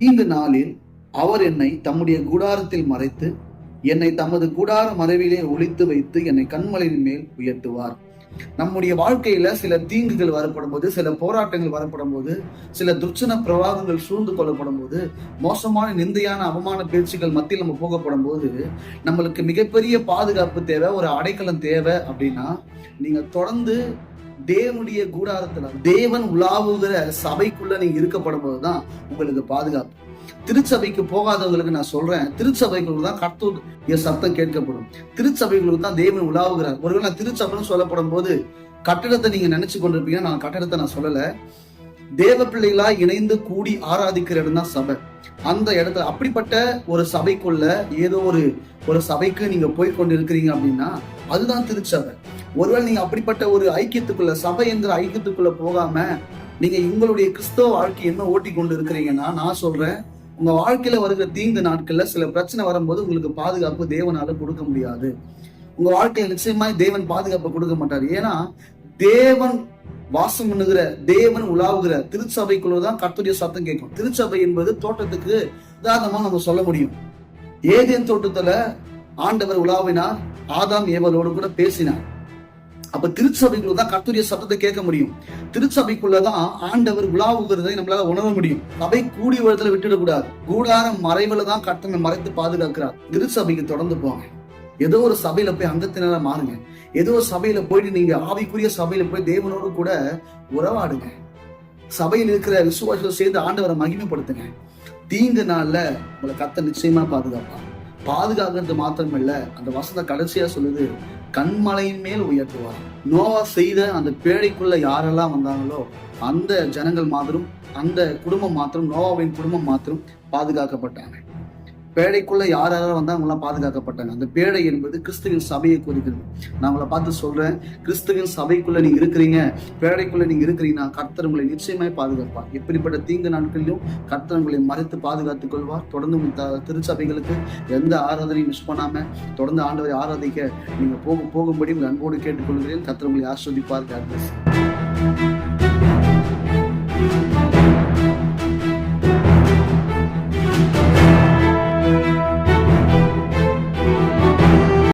இந்த நாளில் அவர் என்னை தம்முடைய கூடாரத்தில் மறைத்து என்னை தமது கூடார மறைவிலே ஒழித்து வைத்து என்னை கண்மலையின் மேல் உயர்த்துவார். நம்முடைய வாழ்க்கையில சில தீங்குகள் வரப்படும் போது சில போராட்டங்கள் வரப்படும் போது சில துர்ச்சன பிரவாகங்கள் சூழ்ந்து கொள்ளப்படும் போது மோசமான நிந்தையான அவமான பேச்சுகள் மத்தியில் நம்ம போகப்படும் போது நம்மளுக்கு மிகப்பெரிய பாதுகாப்பு தேவை ஒரு அடைக்கலம் தேவை அப்படின்னா நீங்க தொடர்ந்து தேவனுடைய கூடாரத்துல தேவன் உலாவுகிற சபைக்குள்ள நீங்க இருக்கப்படும் போதுதான் உங்களுக்கு பாதுகாப்பு. திருச்சபைக்கு போகாதவங்களுக்கு நான் சொல்றேன் திருச்சபைகளுக்கு தான் கர்த்தருடைய சத்தம் கேட்கப்படும். திருச்சபைகளுக்கு தான் தேவன் உலாவுகிறார். ஒருவேளை நான் திருச்சபைன்னு சொல்லப்படும் போது கட்டடத்தை நீங்க நினைச்சு கொண்டிருப்பீங்க நான் கட்டடத்தை நான் சொல்லல. தேவ பிள்ளைகளா இணைந்து கூடி ஆராதிக்கிற இடம் தான் சபை. அந்த இடத்துல அப்படிப்பட்ட ஒரு சபைக்குள்ள ஏதோ ஒரு ஒரு சபைக்கு நீங்க போய் கொண்டு இருக்கிறீங்க அப்படின்னா அதுதான் திருச்சபை. ஒருவேளை நீங்க அப்படிப்பட்ட ஒரு ஐக்கியத்துக்குள்ள சபை என்கிற ஐக்கியத்துக்குள்ள போகாம நீங்க உங்களுடைய கிறிஸ்தவ வாழ்க்கை என்ன ஓட்டி கொண்டு இருக்கிறீங்கன்னா நான் சொல்றேன் உங்க வாழ்க்கையில வருகிற தீங்கு நாட்கள்ல சில பிரச்சனை வரும்போது உங்களுக்கு பாதுகாப்பு தேவனால கொடுக்க முடியாது. உங்க வாழ்க்கையில நிச்சயமாய் தேவன் பாதுகாப்பு கொடுக்க மாட்டார். ஏன்னா தேவன் வாசம் பண்ணுகிற தேவன் உலாவுகிற திருச்சபைக்குள்ளதான் கர்த்தருடைய சத்தம் கேட்கும். திருச்சபை என்பது தோட்டத்துக்கு உதாரணமா நம்ம சொல்ல முடியும். ஏதேன் தோட்டத்துல ஆண்டவர் உலாவினார் ஆதாம் ஏவலோடு கூட பேசினார். அப்ப திருச்சபைக்குள்ள தான் கர்த்துரிய சத்தத்தை கேட்க முடியும். திருச்சபைக்குள்ளதான் ஆண்டவர் உலாவுகிறதை நம்மளால உணர முடியும். சபை கூடி வரத்துல விட்டுடக்கூடாது கூடாரம் மறைவுல தான் கர்த்தனை மறைத்து பாதுகாக்கிறார். திருச்சபைக்கு தொடர்ந்து போங்க. ஏதோ ஒரு சபையில போய் அங்கத்தினால மாறுங்க. ஏதோ ஒரு சபையில போயிட்டு நீங்க ஆவிக்குரிய சபையில போய் தேவனோடு கூட உறவாடுங்க. சபையில் இருக்கிற விசுவாசத்தை சேர்ந்து ஆண்டவரை மகிமைப்படுத்துங்க. தீங்கு நாள்ல உங்களை கத்த நிச்சயமா பாதுகாப்பான் பாதுகாக்கிறது மாத்திரம் இல்ல அந்த வசந்த கடைசியா சொல்லுது கண்மலையின் மேல் உயர்த்துவார். நோவா செய்த அந்த பேழைக்குள்ள யாரெல்லாம் வந்தாங்களோ அந்த ஜனங்கள் மாத்திரம் அந்த குடும்பம் மாத்திரம் நோவாவின் குடும்பம் மாத்திரம் பாதுகாக்கப்பட்டாங்க. பேடைக்குள்ள யார் யாரும் வந்தா அவங்களாம் பாதுகாக்கப்பட்டாங்க. அந்த பேழை என்பது கிறிஸ்துவின் சபையை குறிக்கிறது. நான் உங்களை பார்த்து சொல்றேன் கிறிஸ்துவின் சபைக்குள்ள நீங்க இருக்கிறீங்க. பேடைக்குள்ள நீங்க இருக்கிறீங்கன்னா கர்த்தர் உங்களை நிச்சயமாய் பாதுகாப்பார். எப்படிப்பட்ட தீங்கு நாட்களிலும் கர்த்தர் உங்களை மறைத்து பாதுகாத்துக் கொள்வார். தொடர்ந்து த- திருச்சபைகளுக்கு எந்த ஆராதனையும் மிஸ் பண்ணாம தொடர்ந்து ஆண்டவரை ஆராதிக்க நீங்க போக போகும்படி உங்கள் அன்போடு கேட்டுக்கொள்கிறேன். கர்த்தர் உங்களை ஆஸ்வதிப்பார். God.